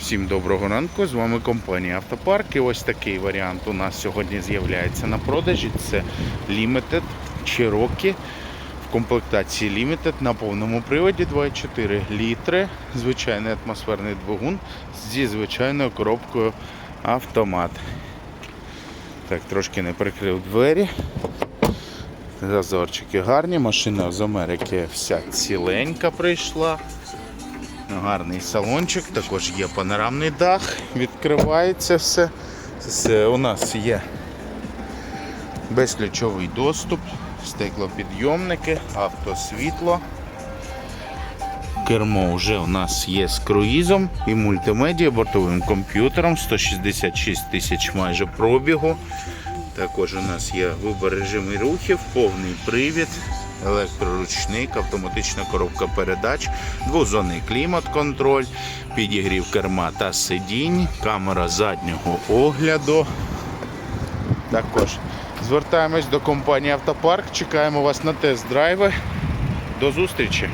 Всім доброго ранку. З вами компанія Автопарк. І ось такий варіант у нас сьогодні з'являється на продажі. Це Limited Cherokee в комплектації Limited на повному приводі 2,4 літри. Звичайний атмосферний двигун зі звичайною коробкою автомат. Так, трошки не прикрив двері. Зазорчики гарні, машина з Америки вся ціленька прийшла. Гарний салончик, також є панорамний дах, відкривається все. все. У нас є безключовий доступ, стеклопідйомники, автосвітло. Кермо вже у нас є з круїзом і мультимедіа, бортовим комп'ютером, 166 тисяч майже пробігу. Також у нас є вибір режимів рухів, повний привід, електроручник, автоматична коробка передач, двозонний клімат-контроль, підігрів керма та сидінь, камера заднього огляду. Також звертаємось до компанії Автопарк. Чекаємо вас на тест-драйви. До зустрічі!